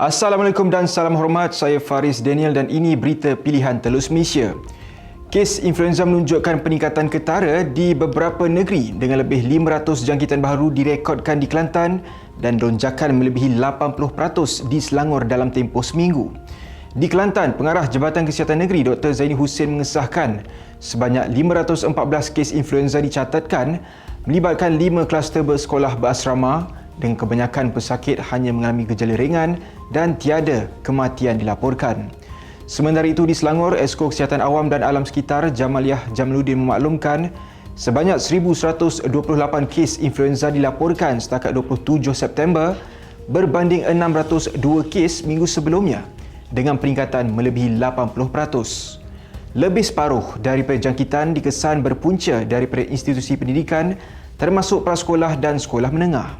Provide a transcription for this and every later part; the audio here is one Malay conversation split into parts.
Assalamualaikum dan salam hormat. Saya Faris Daniel dan ini berita pilihan Telus Malaysia. Kes influenza menunjukkan peningkatan ketara di beberapa negeri dengan lebih 500 jangkitan baru direkodkan di Kelantan dan lonjakan melebihi 80% di Selangor dalam tempoh seminggu. Di Kelantan, Pengarah Jabatan Kesihatan Negeri Dr. Zaini Hussein mengesahkan sebanyak 514 kes influenza dicatatkan melibatkan 5 kluster bersekolah berasrama dengan kebanyakan pesakit hanya mengalami gejala ringan dan tiada kematian dilaporkan. Sementara itu di Selangor, Esko Kesihatan Awam dan Alam Sekitar Jamaliah Jamaluddin memaklumkan sebanyak 1128 kes influenza dilaporkan setakat 27 September berbanding 602 kes minggu sebelumnya dengan peningkatan melebihi 80%. Lebih separuh daripada jangkitan dikesan berpunca daripada institusi pendidikan termasuk prasekolah dan sekolah menengah.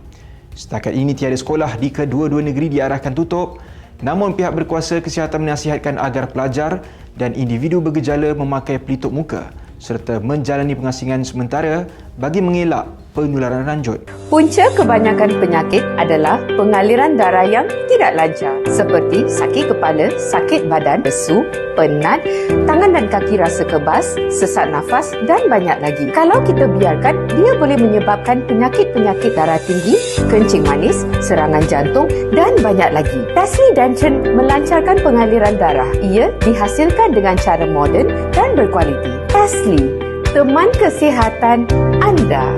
Setakat ini tiada sekolah di kedua-dua negeri diarahkan tutup. Namun pihak berkuasa kesihatan menasihatkan agar pelajar dan individu bergejala memakai pelitup muka serta menjalani pengasingan sementara bagi mengelak penularan lanjut. Punca kebanyakan penyakit adalah pengaliran darah yang tidak lancar seperti sakit kepala, sakit badan, lesu, penat, tangan dan kaki rasa kebas, sesak nafas dan banyak lagi. Kalau kita biarkan, dia boleh menyebabkan penyakit-penyakit darah tinggi, kencing manis, serangan jantung dan banyak lagi. Tasli Danchen melancarkan pengaliran darah. Ia dihasilkan dengan cara moden dan berkualiti. Tasli, teman kesihatan anda.